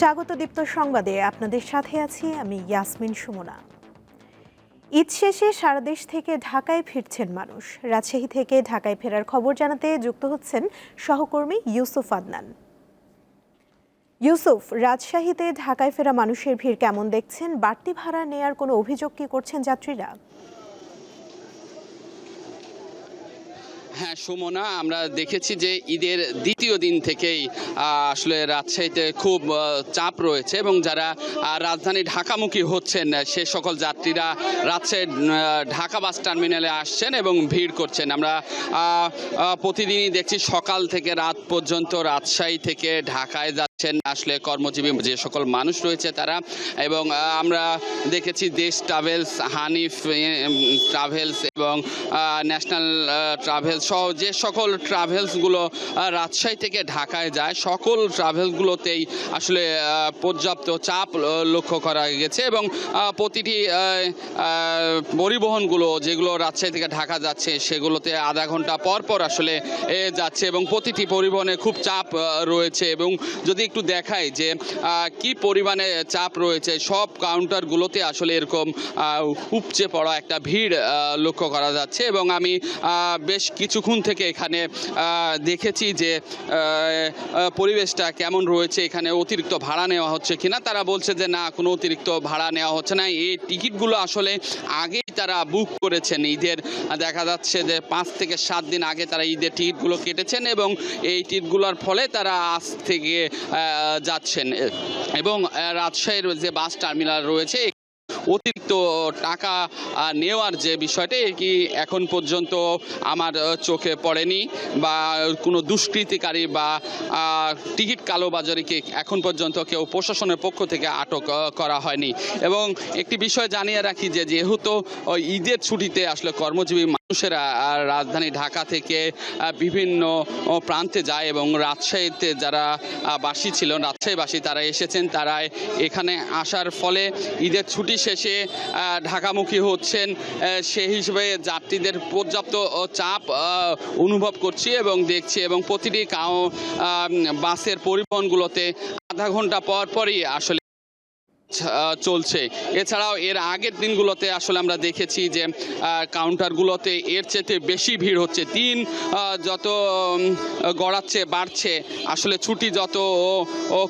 স্বাগত দীপ্ত সংবাদে। আপনাদের সাথে আছি আমি ইয়াসমিন সুমনা। ঈদ শেষে সারা দেশ থেকে ঢাকায় ফিরছেন মানুষ। রাজশাহী থেকে ঢাকায় ফেরার খবর জানাতে যুক্ত হচ্ছেন সহকর্মী ইউসুফ আদনান। ইউসুফ, রাজশাহীতে ঢাকায় ফেরা মানুষের ভিড় কেমন দেখছেন? বাড়তি ভাড়া নেয়ার কোনো অভিযোগ কি করছেন যাত্রীরা? হ্যাঁ সুমনা, আমরা দেখেছি যে ঈদের দ্বিতীয় দিন থেকেই আসলে রাজশাহীতে খুব চাপ রয়েছে এবং যারা রাজধানী ঢাকামুখী হচ্ছেন, সে সকল যাত্রীরা রাজশাহী ঢাকা বাস টার্মিনালে আসছেন এবং ভিড় করছেন। আমরা প্রতিদিনই দেখছি সকাল থেকে রাত পর্যন্ত রাজশাহী থেকে ঢাকায় আসলে কর্মজীবী যে সকল মানুষ রয়েছে তারা এবং আমরা দেখেছি দেশ ট্রাভেলস হানিফ ট্রাভেলস এবং ন্যাশনাল ট্রাভেলস সহ যে সকল ট্রাভেলসগুলো রাজশাহী থেকে ঢাকায় যায়, সকল ট্রাভেলসগুলোতেই আসলে পর্যাপ্ত চাপ লক্ষ্য করা গেছে এবং প্রতিটি পরিবহনগুলো যেগুলো রাজশাহী থেকে ঢাকা যাচ্ছে সেগুলোতে আধা ঘণ্টা পর পর আসলে যাচ্ছে এবং প্রতিটি পরিবহনে খুব চাপ রয়েছে এবং যদি একটু দেখাই যে কি পরিমাণে চাপ রয়েছে, সব কাউন্টারগুলোতে আসলে এরকম উপচে পড়া একটা ভিড় লক্ষ্য করা যাচ্ছে এবং আমি বেশ কিছুক্ষণ থেকে এখানে দেখেছি যে পরিবেশটা কেমন রয়েছে, এখানে অতিরিক্ত ভাড়া নেওয়া হচ্ছে কিনা। তারা বলছে যে, না, কোনো অতিরিক্ত ভাড়া নেওয়া হচ্ছে না। এই টিকিটগুলো আসলে আগেই তারা বুক করেছেন ঈদের। দেখা যাচ্ছে যে পাঁচ থেকে সাত দিন আগে তারা ঈদের টিকিটগুলো কেটেছেন এবং এই টিকিটগুলোর ফলে তারা আজ থেকে যাচ্ছেন। এবং রাজশাহীর যে বাস টার্মিনাল রয়েছে অতিরিক্ত টাকা নেওয়ার যে বিষয়টা কি এখন পর্যন্ত আমার চোখে পড়েনি বা কোনো দুষ্কৃতিকারী বা টিকিট কালোবাজারিকে এখন পর্যন্ত কেউ প্রশাসনের পক্ষ থেকে আটক করা হয়নি। এবং একটি বিষয় জানিয়ে রাখি যে, যেহেতু ঈদের ছুটিতে আসলে কর্মজীবী মানুষেরা রাজধানী ঢাকা থেকে বিভিন্ন প্রান্তে যায় এবং রাজশাহীতে যারা বাসী ছিল, রাজশাহীবাসী তারা এসেছেন তারা এখানে আসার ফলে ঈদের ছুটি শেষে ঢাকামুখী হচ্ছেন সেই হিসেবে যাত্রীদের পর্যাপ্ত চাপ অনুভব করছি এবং দেখছি এবং প্রতিটি বাসের পরিবহনগুলোতে আধা ঘণ্টা পর পরই আসলে চলছে। এছাড়াও এর আগের দিনগুলোতে আসলে আমরা দেখেছি যে কাউন্টারগুলোতে এর চেয়ে বেশি ভিড় হচ্ছে। দিন যত গড়াচ্ছে, বাড়ছে, আসলে ছুটি যত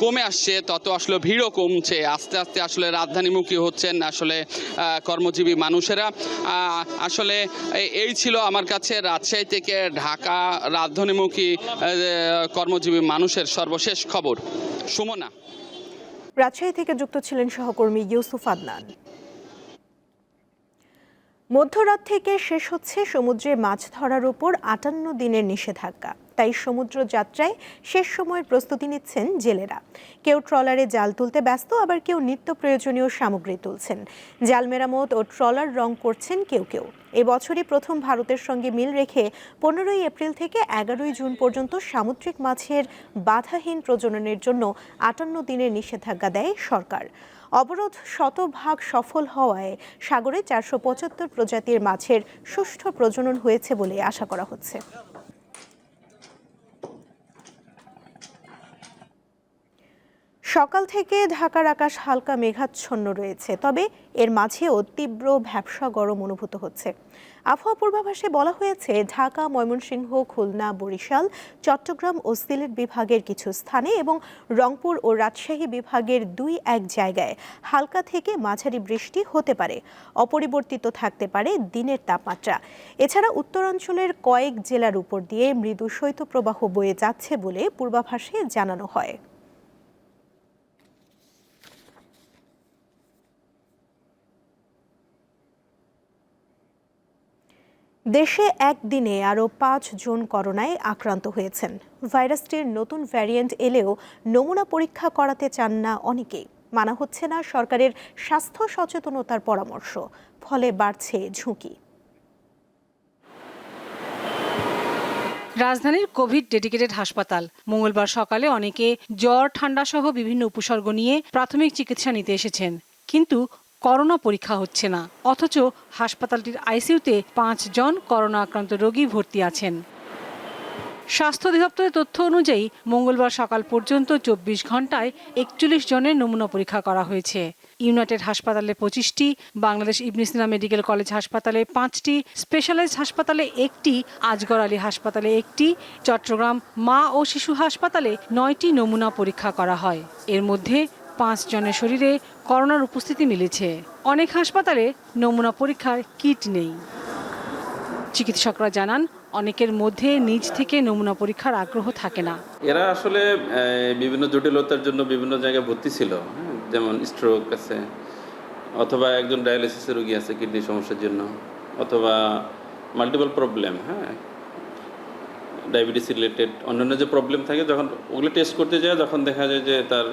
কমে আসছে, তত আসলে ভিড়ও কমছে। আস্তে আস্তে আসলে রাজধানীমুখী হচ্ছেন আসলে কর্মজীবী মানুষেরা। আসলে এই ছিল আমার কাছে রাজশাহী থেকে ঢাকা রাজধানীমুখী কর্মজীবী মানুষের সর্বশেষ খবর। সুমনা। রাজশাহী থেকে যুক্ত ছিলেন সহকর্মী ইউসুফ আদনান। মধ্যরাত থেকে শেষ হচ্ছে সমুদ্রে মাছ ধরার উপর আটান্ন দিনের নিষেধাজ্ঞা। তাই সমুদ্র যাত্রায় শেষ সময়ের প্রস্তুতি নিচ্ছেন জেলেরা। কেউ ট্রলারে জাল তুলতে ব্যস্ত, আবার কেউ নিত্য প্রয়োজনীয় সামগ্রী তুলছেন। জাল মেরামত ও ট্রলার রং করছেন কেউ কেউ। এবছরই প্রথম ভারতের সঙ্গে মিল রেখে পনেরোই এপ্রিল থেকে এগারোই জুন পর্যন্ত সামুদ্রিক মাছের বাধাহীন প্রজননের জন্য আটান্ন দিনের নিষেধাজ্ঞা দেয় সরকার। অবরোধ শতভাগ সফল হওয়ায় সাগরে চারশো পঁচাত্তর প্রজাতির মাছের সুষ্ঠু প্রজনন হয়েছে বলে আশা করা হচ্ছে। সকাল থেকে ঢাকার আকাশ হালকা মেঘাচ্ছন্ন রয়েছে, তবে এর মাঝেও তীব্র ভ্যাবসা গরম অনুভূত হচ্ছে। আবহাওয়া পূর্বাভাসে বলা হয়েছে, ঢাকা, ময়মনসিংহ, খুলনা, বরিশাল, চট্টগ্রাম ও সিলেট বিভাগের কিছু স্থানে এবং রংপুর ও রাজশাহী বিভাগের দুই এক জায়গায় হালকা থেকে মাঝারি বৃষ্টি হতে পারে। অপরিবর্তিত থাকতে পারে দিনের তাপমাত্রা। এছাড়া উত্তরাঞ্চলের কয়েক জেলার উপর দিয়ে মৃদু শৈত্যপ্রবাহ বয়ে যাচ্ছে বলে পূর্বাভাসে জানানো হয়। দেশে একদিনে আরও পাঁচ জন করোনায় আক্রান্ত হয়েছেন। ভাইরাসটির নতুন ভ্যারিয়েন্ট এলেও নমুনা পরীক্ষা করাতে চান না অনেকেই। মানা হচ্ছে না সরকারের স্বাস্থ্য সচেতনতার পরামর্শ, ফলে বাড়ছে ঝুঁকি। রাজধানীর কোভিড ডেডিকেটেড হাসপাতাল। মঙ্গলবার সকালে অনেকে জ্বর ঠান্ডা সহ বিভিন্ন উপসর্গ নিয়ে প্রাথমিক চিকিৎসা নিতে এসেছেন। কিন্তু করোনা পরীক্ষা হচ্ছে না। অথচ হাসপাতালটির আইসিইউতে পাঁচ জন করোনা আক্রান্ত রোগী ভর্তি আছেন। স্বাস্থ্য অধিদপ্তরের তথ্য অনুযায়ী, মঙ্গলবার সকাল পর্যন্ত চব্বিশ ঘন্টায় একচল্লিশ জনের নমুনা পরীক্ষা করা হয়েছে। ইউনাইটেড হাসপাতালে পঁচিশটি, বাংলাদেশ ইবনিসিনা মেডিকেল কলেজ হাসপাতালে পাঁচটি স্পেশালাইজ হাসপাতালে একটি, আজগর আলী হাসপাতালে একটি, চট্টগ্রাম মা ও শিশু হাসপাতালে নয়টি নমুনা পরীক্ষা করা হয়। এর মধ্যে পাঁচ জনের শরীরে করোনার উপস্থিতি মিলেছে। অনেক হাসপাতালে নমুনা পরীক্ষার কিট নেই। চিকিৎসকরা জানান, অনেকের মধ্যে নিজ থেকে নমুনা পরীক্ষার আগ্রহ থাকে না। এরা আসলে বিভিন্ন জটিলতার জন্য বিভিন্ন জায়গায় ভর্তি ছিল। যেমন স্ট্রোক আছে, অথবা একজন ডায়ালিসিসের রোগী আছে কিডনি সমস্যার জন্য, অথবা মাল্টিপল প্রবলেম হ্যাঁ। ডায়াবেটিস রিলেটেড অন্যান্য যে প্রবলেম থাকে, যখন ওগুলো টেস্ট করতে যায়, যখন দেখা যায় যে তার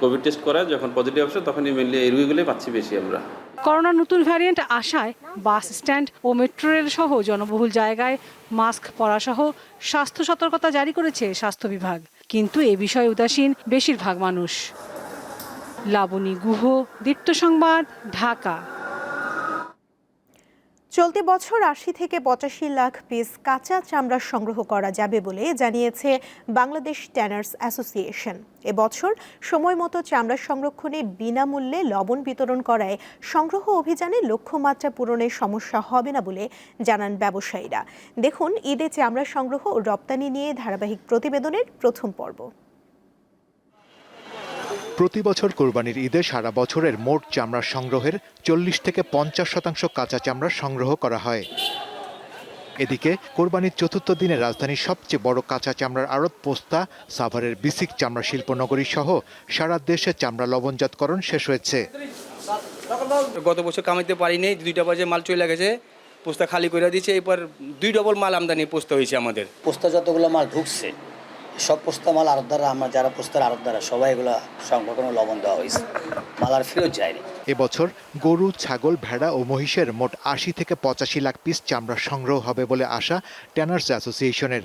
কোভিড টেস্ট করায় যখন পজিটিভ আসে, তখনই মেনলি এই রোগীগুলোই পাচ্ছি বেশি আমরা। করোনা নতুন ভ্যারিয়েন্ট আসায় বাস স্ট্যান্ড ও মেট্রো রেল সহ জনবহুল জায়গায় মাস্ক পরা সহ স্বাস্থ্য সতর্কতা জারি করেছে স্বাস্থ্য বিভাগ। কিন্তু এ বিষয়ে উদাসীন বেশিরভাগ মানুষ। লাবণী গুহ, দীপ্ত সংবাদ, ঢাকা। চলতি বছর আশি থেকে পঁচাশি লাখ পিস কাঁচা চামড়া সংগ্রহ করা যাবে বলে জানিয়েছে বাংলাদেশ ট্যানার্স অ্যাসোসিয়েশন। এবছর সময় মতো চামড়া সংরক্ষণে বিনামূল্যে লবণ বিতরণ করায় সংগ্রহ অভিযানে লক্ষ্যমাত্রা পূরণের সমস্যা হবে না বলে জানান ব্যবসায়ীরা। দেখুন, ঈদে চামড়া সংগ্রহ ও রপ্তানি নিয়ে ধারাবাহিক প্রতিবেদনের প্রথম পর্ব। প্রতি বছর কোরবানির ঈদে সারা বছরের মোট চামড়া সংগ্রহের চল্লিশ থেকে পঞ্চাশ শতাংশ কাঁচা চামড়া সংগ্রহ করা হয়। এদিকে কোরবানির চতুর্থ দিনে রাজধানীর সবচেয়ে বড় কাঁচা চামড়ার আড়ত পোস্তা সাভারের বিসিক চামড়া শিল্পনগরী সহ সারা দেশে চামড়া লবণজাতকরণ শেষ হয়েছে। গত বছর কামাইতে পারিনি দুইটা বাজে মাল চলে গেছে পোস্তা খালি করে দিয়েছে এবার দুই ডবল মাল আমদানি পোস্তা হয়েছে আমাদের। পোস্তা যতগুলো মাল ঢুকছে সব পোস্তা মাল আরতদারা আমরা যারা পোস্তার আরতদারা সবাই এগুলো সংরক্ষণ লবণ দেওয়া হয়েছে। মাল আর ফেরত যায়নি। এবছর গরু ছাগল ভেড়া ও মহিষের মোট আশি থেকে পঁচাশি লাখ পিস চামড়া সংগ্রহ হবে বলে আশা ট্যানার্স অ্যাসোসিয়েশনের।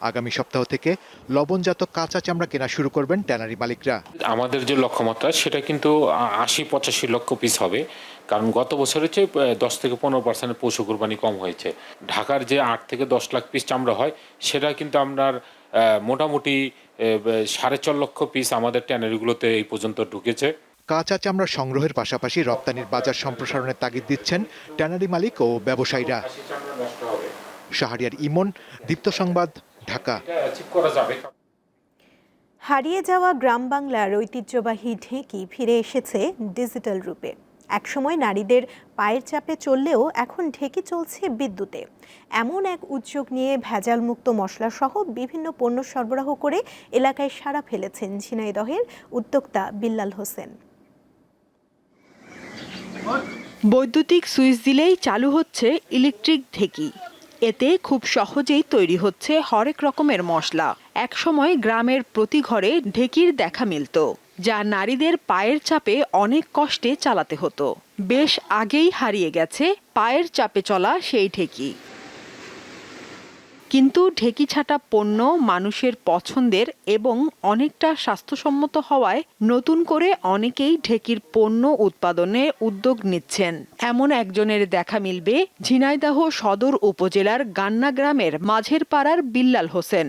আগামী সপ্তাহ থেকে লবণজাত কাঁচা চামড়া কেনা শুরু করবেন ট্যানারি মালিকরা। আমাদের যে লক্ষ্যমাত্রা সেটা কিন্তু আশি পঁচাশি লক্ষ পিস হবে। কারণ গত বছরের চেয়ে দশ থেকে পনেরো পার্সেন্ট পশু কোরবানি কম হয়েছে। ঢাকার যে আট থেকে দশ লাখ পিস চামড়া হয় সেটা কিন্তু আপনার আহ, মোটামুটি সাড়ে চার লক্ষ পিস আমাদের ট্যানারিগুলোতে এই পর্যন্ত ঢুকেছে। কাঁচা চামড়া সংগ্রহের পাশাপাশি রপ্তানির বাজার সম্প্রসারণের তাগিদ দিচ্ছেন ট্যানারি মালিক ও ব্যবসায়ীরা। শাহরিয়ার ইমন দীপ্ত সংবাদ ঢাকা। করা যাবে হারিয়ে যাওয়া গ্রাম বাংলার ঐতিহ্যবাহী ঢেঁকি ফিরে এসেছে ডিজিটাল রূপে। একসময় নারীদের পায়ের চাপে চললেও এখন ঢেঁকি চলছে বিদ্যুতে। এমন এক উদ্যোগ নিয়ে ভেজালমুক্ত মশলাসহ বিভিন্ন পণ্য সরবরাহ করে এলাকায় সাড়া ফেলেছেন ঝিনাইদহের উদ্যোক্তা বিল্লাল হোসেন। বৈদ্যুতিক সুইচ দিলেই চালু হচ্ছে ইলেকট্রিক ঢেকি। এতে খুব সহজেই তৈরি হচ্ছে হরেক রকমের মশলা। একসময় গ্রামের প্রতি ঘরে ঢেকির দেখা মিলত। যা নারীদের পায়ের চাপে অনেক কষ্টে চালাতে হতো। বেশ আগেই হারিয়ে গেছে, পায়ের চাপে চলা সেই ঢেকি। কিন্তু ঢেকি ছাটা পণ্য মানুষের পছন্দের এবং অনেকটা স্বাস্থ্যসম্মত হওয়ায় নতুন করে অনেকেই ঢেকির পণ্য উৎপাদনে উদ্যোগ নিচ্ছেন। এমন একজনের দেখা মিলবে, ঝিনাইদহ সদর উপজেলার গান্না গ্রামের মাঝের পাড়ার বিল্লাল হোসেন।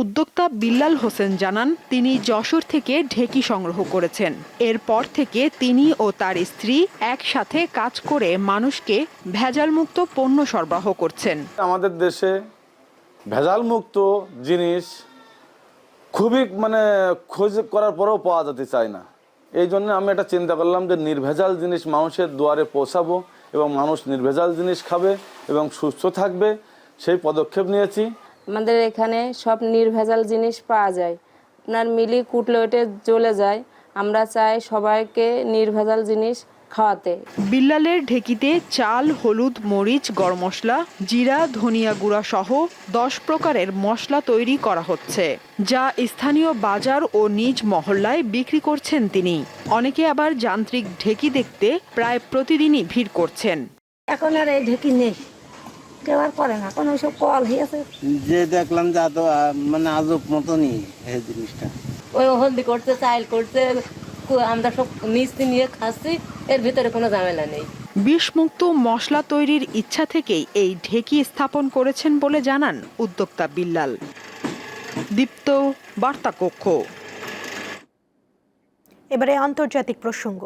উদ্যোক্তা বিল্লাল হোসেন জানান, তিনি যশোর থেকে ঢেকি সংগ্রহ করেছেন। এরপর থেকে তিনি ও তার স্ত্রী একসাথে কাজ করে মানুষকে ভেজালমুক্ত পণ্য সরবরাহ করছেন। আমাদের দেশে ভেজালমুক্ত জিনিস খুবই মানে খোঁজ করার পরেও পাওয়া যেতে চায় না। এই জন্য আমি একটা চিন্তা করলাম যে নির্ভেজাল জিনিস মানুষের দুয়ারে পৌঁছাবো এবং মানুষ নির্ভেজাল জিনিস খাবে এবং সুস্থ থাকবে, সেই পদক্ষেপ নিয়েছি। আমাদের এখানে সব নির্ভেজাল জিনিস পাওয়া যায়। আপনার মিলি কুটলে ওইটে জ্বলে যায় আমরা চাই সবাইকে নির্ভেজাল জিনিস খাওয়াতে। বিল্লালের ঢেকিতে চাল হলুদ মরিচ গরম মশলা জিরা ধনিয়া গুঁড়া সহ দশ প্রকারের মশলা তৈরি করা হচ্ছে যা স্থানীয় বাজার ও নিজ মহল্লায় বিক্রি করছেন তিনি। অনেকে আবার যান্ত্রিক ঢেকি দেখতে প্রায় প্রতিদিনই ভিড় করছেন। এখন আর এই ঢেকি নেই। কেউ আর করে না এখন ওইসব কল হয়েছে যে দেখলাম যে এত মানে আজব মতনই এই জিনিসটা। ওই হলদি করছে চাইল করছে আমরা সব মিস্ত্রি নিয়ে খাচ্ছি এর ভিতরে কোনো ঝামেলা নেই। বিষমুক্ত মশলা তৈরির ইচ্ছা থেকেই এই ঢেকি স্থাপন করেছেন বলে জানান উদ্যোক্তা বিল্লাল। দীপ্ত বার্তা কক্ষ এবারে আন্তর্জাতিক প্রসঙ্গ।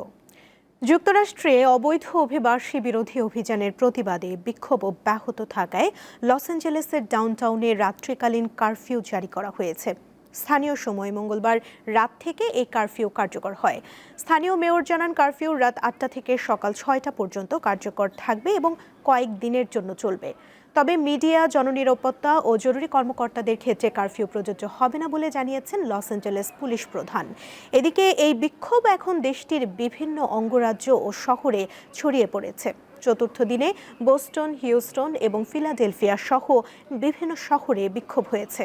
যুক্তরাষ্ট্রে অবৈধ অভিবাসী বিরোধী অভিযানের প্রতিবাদে বিক্ষোভ অব্যাহত থাকায় লস অ্যাঞ্জেলেসের ডাউনটাউনে রাত্রিকালীন কারফিউ জারি করা হয়েছে। স্থানীয় সময় মঙ্গলবার রাত থেকে এই কারফিউ কার্যকর হয়। স্থানীয় মেয়র জানান, কারফিউ রাত আটটা থেকে সকাল ছয়টা পর্যন্ত কার্যকর থাকবে এবং কয়েক দিনের জন্য চলবে। তবে মিডিয়া, জননিরাপত্তা ও জরুরি কর্মকর্তাদের ক্ষেত্রে কারফিউ প্রযোজ্য হবে না বলে জানিয়েছেন লস অ্যাঞ্জেলেস পুলিশ প্রধান। এদিকে এই বিক্ষোভ এখন দেশটির বিভিন্ন অঙ্গরাজ্য ও শহরে ছড়িয়ে পড়েছে। চতুর্থ দিনে বোস্টন, হিউস্টন এবং ফিলাডেলফিয়া সহ বিভিন্ন শহরে বিক্ষোভ হয়েছে।